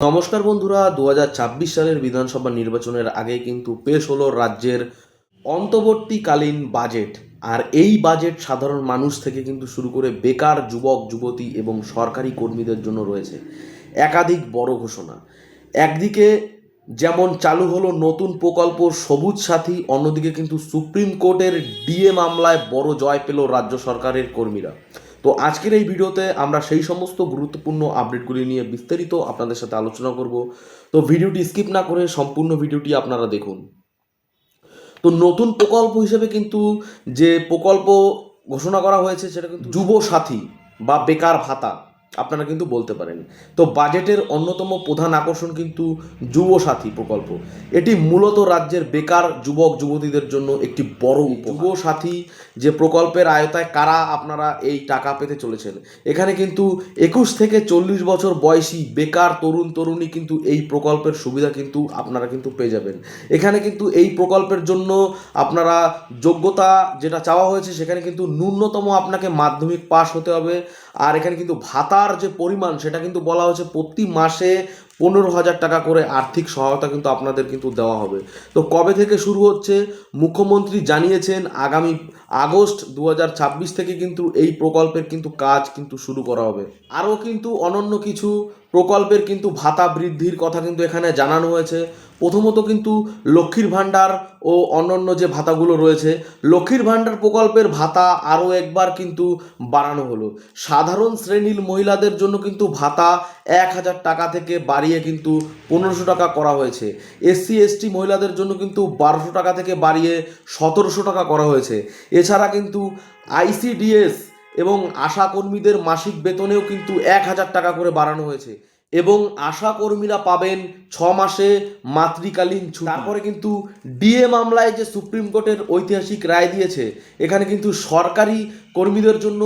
নমস্কার বন্ধুরা দু হাজার ছাব্বিশ সালের বিধানসভা নির্বাচনের আগে কিন্তু পেশ হলো রাজ্যের অন্তর্বর্তীকালীন বাজেট। আর এই বাজেট সাধারণ মানুষ থেকে কিন্তু শুরু করে বেকার যুবক, যুবতী এবং সরকারি কর্মীদের জন্য রয়েছে একাধিক বড় ঘোষণা। একদিকে যেমন চালু হলো নতুন প্রকল্প সবুজ সাথী, অন্যদিকে কিন্তু সুপ্রিম কোর্টের ডিএ মামলায় বড় জয় পেল রাজ্য সরকারের কর্মীরা। তো আজকের এই ভিডিওতে আমরা সেই সমস্ত গুরুত্বপূর্ণ আপডেটগুলি নিয়ে বিস্তারিত আপনাদের সাথে আলোচনা করব। তো ভিডিওটি স্কিপ না করে সম্পূর্ণ ভিডিওটি আপনারা দেখুন। তো নতুন প্রকল্প হিসেবে কিন্তু যে প্রকল্প ঘোষণা করা হয়েছে সেটা কিন্তু যুব সাথী বা বেকার ভাতা আপনারা কিন্তু বলতে পারেন। তো বাজেটের অন্যতম প্রধান আকর্ষণ কিন্তু যুব সাথী প্রকল্প। এটি মূলত রাজ্যের বেকার যুবক যুবতীদের জন্য একটি বড়। যুব সাথী যে প্রকল্পের আয়তায় কারা আপনারা এই টাকা পেতে চলেছেন এখানে কিন্তু একুশ থেকে চল্লিশ বছর বয়সী বেকার তরুণ তরুণী কিন্তু এই প্রকল্পের সুবিধা কিন্তু আপনারা কিন্তু পেয়ে যাবেন। এখানে কিন্তু এই প্রকল্পের জন্য আপনারা যোগ্যতা যেটা চাওয়া হয়েছে সেখানে কিন্তু ন্যূনতম আপনাকে মাধ্যমিক পাশ হতে হবে। আর এখানে কিন্তু ভাতার যে পরিমাণ সেটা কিন্তু বলা হয়েছে প্রতি মাসে পনেরো হাজার টাকা করে আর্থিক সহায়তা কিন্তু আপনাদের কিন্তু দেওয়া হবে। তো কবে থেকে শুরু হচ্ছে? মুখ্যমন্ত্রী জানিয়েছেন আগামী আগস্ট দু হাজার ছাব্বিশ থেকে কিন্তু এই প্রকল্পের কিন্তু কাজ কিন্তু শুরু করা হবে। আরও কিন্তু অনন্য কিছু প্রকল্পের কিন্তু ভাতা বৃদ্ধির কথা কিন্তু এখানে জানানো হয়েছে। প্রথমত কিন্তু লক্ষ্মীর ভাণ্ডার ও অন্যান্য যে ভাতাগুলো রয়েছে, লক্ষ্মীর ভাণ্ডার প্রকল্পের ভাতা আরও একবার কিন্তু বাড়ানো হলো। সাধারণ শ্রেণির মহিলাদের জন্য কিন্তু ভাতা এক হাজার টাকা থেকে বাড়িয়ে কিন্তু পনেরোশো টাকা করা হয়েছে। এসসি, এসটি মহিলাদের জন্য কিন্তু বারোশো টাকা থেকে বাড়িয়ে সতেরোশো টাকা করা হয়েছে। এছাড়া কিন্তু আইসিডিএস এবং আশা কর্মীদের মাসিক বেতনেও কিন্তু এক হাজার টাকা করে বাড়ানো হয়েছে এবং আশা কর্মীরা পাবেন ছ মাসে মাতৃকালীন ছুটি। তারপরে কিন্তু ডিএ মামলায় যে সুপ্রিম কোর্টের ঐতিহাসিক রায় দিয়েছে, এখানে কিন্তু সরকারি কর্মীদের জন্য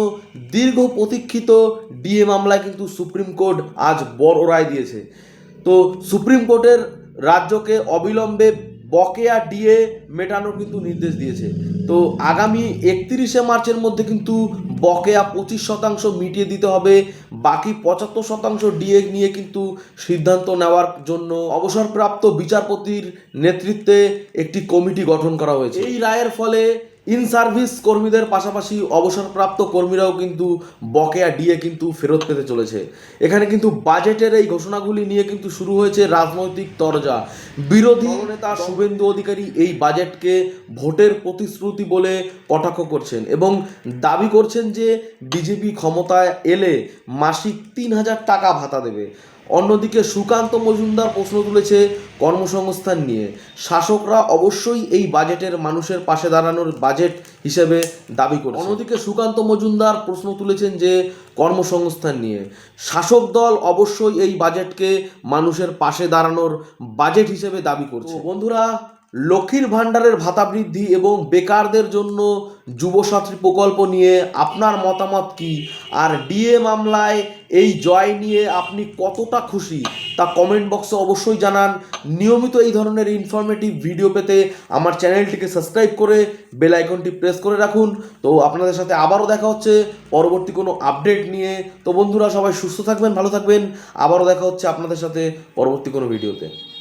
দীর্ঘ প্রতীক্ষিত ডিএ মামলায় কিন্তু সুপ্রিম কোর্ট আজ বড় রায় দিয়েছে। তো সুপ্রিম কোর্টের রাজ্যকে অবিলম্বে বকেয়া ডিএ মেটানোর কিন্তু নির্দেশ দিয়েছে। তো আগামী একত্রিশে মার্চের মধ্যে কিন্তু বকেয়া পঁচিশ শতাংশ মিটিয়ে দিতে হবে। বাকি পঁচাত্তর শতাংশ ডিএ নিয়ে কিন্তু সিদ্ধান্ত নেওয়ার জন্য অবসরপ্রাপ্ত বিচারপতির নেতৃত্বে একটি কমিটি গঠন করা হয়েছে। এই রায়ের ফলে ইন সার্ভিস কর্মীদের পাশাপাশি অবসরপ্রাপ্ত কর্মীরাও কিন্তু বকেয়া ডিএ কিন্তু ফেরত পেতে চলেছে। এখানে কিন্তু বাজেটের এই ঘোষণাগুলি নিয়ে কিন্তু শুরু হয়েছে রাজনৈতিক তরজা। বিরোধী নেতা শুভেন্দু অধিকারী এই বাজেটকে ভোটের প্রতিশ্রুতি বলে কটাক্ষ করছেন এবং দাবি করছেন যে বিজেপি ক্ষমতায় এলে মাসিক তিন হাজার টাকা ভাতা দেবে। অন্যদিকে সুকান্ত মজুমদার প্রশ্ন তুলেছে কর্মসংস্থান নিয়ে। শাসকরা অবশ্যই এই বাজেটের মানুষের পাশে দাঁড়ানোর বাজেট হিসেবে দাবি করে অন্যদিকে সুকান্ত মজুমদার প্রশ্ন তুলেছেন যে, কর্মসংস্থান নিয়ে। শাসক দল অবশ্যই এই বাজেটকে মানুষের পাশে দাঁড়ানোর বাজেট হিসেবে দাবি করছে। বন্ধুরা লক্ষ্মীর ভাণ্ডারের ভাতা বৃদ্ধি এবং বেকারদের জন্য যুবসাথী প্রকল্প নিয়ে আপনার মতামত কি? আর ডিএ মামলায় এই জয় নিয়ে আপনি কতটা খুশি? তা কমেন্ট বক্সে অবশ্যই জানান। নিয়মিত এই ধরনের ইনফরমেটিভ ভিডিও পেতে আমার চ্যানেলটিকে সাবস্ক্রাইব করে বেল আইকনটি প্রেস করে রাখুন। তো আপনাদের সাথে আবারও দেখা হচ্ছে পরবর্তী কোনো আপডেট নিয়ে। তো বন্ধুরা সবাই সুস্থ থাকবেন, ভালো থাকবেন। আবারও দেখা হচ্ছে আপনাদের সাথে পরবর্তী কোনো ভিডিওতে